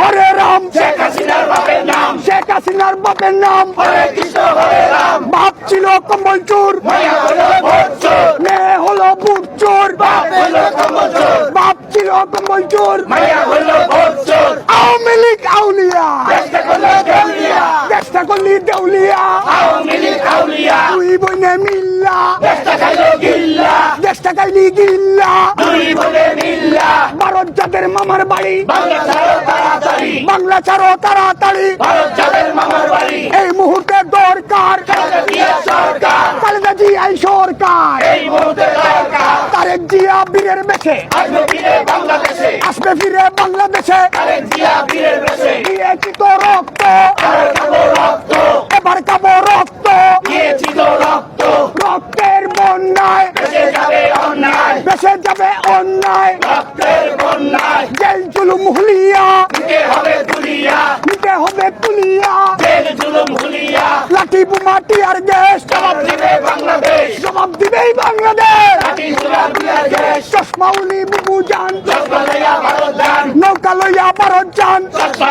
হরে রাম। শেখ হাসিনার বাপের নাম। শেখ হাসিনার বাপের নাম। হরে কৃষ্ণ হরে রাম। বাপ ছিল কম্বল চোর মায়া হলো বুট চোর বাপ ছিল কম্বল চোর আওয়ামী লীগ আউলিয়া। দেশটা করল দেউলিয়া। আওয়ামী লীগ আউলিয়া। বইনে মিল্লা। খাইলো গিল্লা। দেশটা কাইলি গিল্লা। বলে মিল্লা। ভারত যাদের মামার বাড়ি। বাংলা বাংলা ছাড়ো তাড়াতাড়ি। ভারত যাদের মামার বাড়ি। এই মুহূর্তে দরকার। জিয়া সরকার। খালেদা জিয়াই সরকার। এই মুহূর্তে দরকার। তারেক জিয়া বীরের বেছে আসবে ফিরে বাংলাদেশে। আসবে ফিরে জিয়া বীরের রক্ত আর খাব রক্ত এবার খাব রক্ত দিয়েছি তো রক্ত রক্তের বন্যায় বেঁচে যাবে অন্যায় বেসে যাবে অন্যায়। রক্তের বন্যায়। জেল জুলুম হুলিয়া। দিতে হবে দুলিয়া নিতে হবে তুলিয়া। জেল জুলুম ভুলিয়া লাঠি বোমা টিয়ার গ্যাস। জবাব দিবে বাংলাদেশ। জবাব দিবেই বাংলাদেশ। লাঠি দেশ চশমা উলি বুবু যান চশমা লইয়া ভারত যান। নৌকা লইয়া ভারত চশমা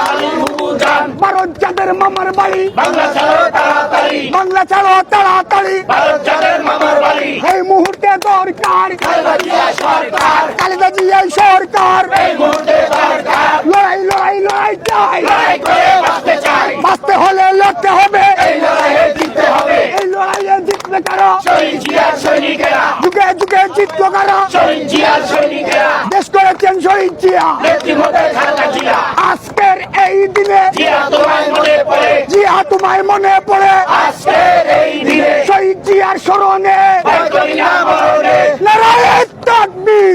যান ভারত যাদের মামার বাড়ি। বাংলা ছাড়ো তাড়াতাড়ি। বাংলা ছাড়ো তাড়াতাড়ি। ভারত দরকার খালেদা জিয়া সরকার। সরকার। লড়াই লড়াই লড়াই চাই। বাঁচতে হলে লড়তে হবে। এই লড়াইয়ে জিতবে কারও? যুগে যুগে জিতবো কারও? দেশ করেছেন শহীদ জিয়া। আজকের এই দিনে জিয়া তোমায় মনে পড়ে জিয়া তোমায় মনে পড়ে আজকের এই দিনে শহীদ জিয়ার স্মরণে লড়াইয়ের তাকবীর